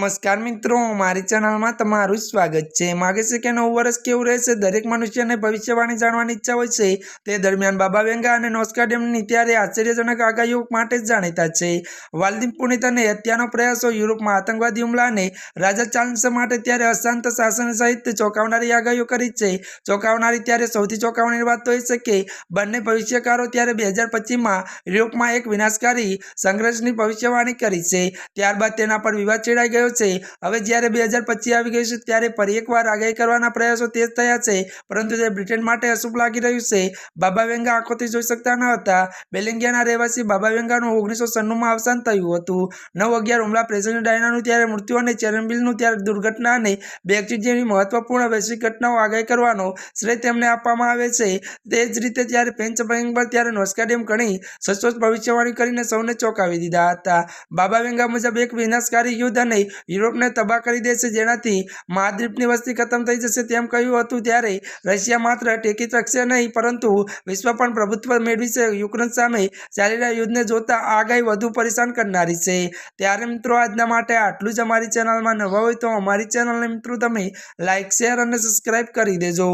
નમસ્કાર મિત્રો, મારી ચેનલમાં તમારું સ્વાગત છે. માગે છે કે નવું વર્ષ કેવું રહેશે? દરેક મનુષ્યને ભવિષ્યવાણી જાણવાની ઈચ્છા હોય છે. તે દરમિયાન બાબા વેંગા અને નોસ્કાડેમની ત્યારે આશ્ચર્યજનક આગાહીઓ માટે જ જાણીતા છે. વાલદીપ પુનિતાને હત્યાનો પ્રયાસો યુરોપમાં આતંકવાદી હુમલાને રાજા ચાન્સ માટે ત્યારે અશાંત શાસન સહિત ચોંકાવનારી આગાહીઓ કરી છે. ચોંકાવનારી ત્યારે સૌથી ચોંકાવનારી વાત તો એ છે કે, બંને ભવિષ્યકારો ત્યારે બે હજાર પચીસમાં યુરોપમાં એક વિનાશકારી સંઘર્ષની ભવિષ્યવાણી કરી છે. ત્યારબાદ તેના પર વિવાદ છેડાઈ ગયો છે. હવે જ્યારે બે હજાર પચીસ આવી ગયું છે, ત્યારે ફરી એકવાર આગાહી કરવાના પ્રયાસો તેજ થયા છે. પરંતુ તે બ્રિટન માટે અશુભ લાગી રહ્યું છે, બાબા વેંગા આંખોથી જોઈ શકતા ન હતા. બેલિંગિયાના રહેવાસી બાબા વેંગાનું ઓગણીસો સન્નુમાં અવસાન થયું હતું. નવ અગિયાર હુમલા પ્રેસિડેન્ટ ડાયનાનું ત્યારે મૃત્યુ અને ચેરનબિલનું ત્યારે દુર્ઘટના અને બ્રેક્ઝિટ જેવી મહત્વપૂર્ણ વૈશ્વિક ઘટનાઓ આગાહી કરવાનો શ્રેય તેમને આપવામાં આવે છે. તે જ રીતે ત્યારે બેંગ પર ત્યારે નોસ્કાડિયમ ઘણી સચોટ ભવિષ્યવાણી કરીને સૌને ચોંકાવી દીધા હતા. બાબા વેંગા મુજબ એક વિનાશકારી યુદ્ધ અને યુરોપને તબાહ કરી દેશે જેનાથી મહાદ્વીપની વસ્તી ખતમ થઈ જશે તેમ કહ્યું હતું ત્યારે રશિયા માત્ર ટેકી શકશે નહીં, પરંતુ વિશ્વ પણ પ્રભુત્વ મેળવીશે યુક્રેન સામે ચાલી રહ્યા યુદ્ધને જોતા આગાહી વધુ પરેશાન કરનારી છે. ત્યારે મિત્રો, આજના માટે આટલું જ અમારી ચેનલમાં નવા હોય તો અમારી ચેનલને મિત્રો, તમે લાઇક શેર અને સબસ્ક્રાઈબ કરી દેજો.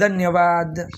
ધન્યવાદ.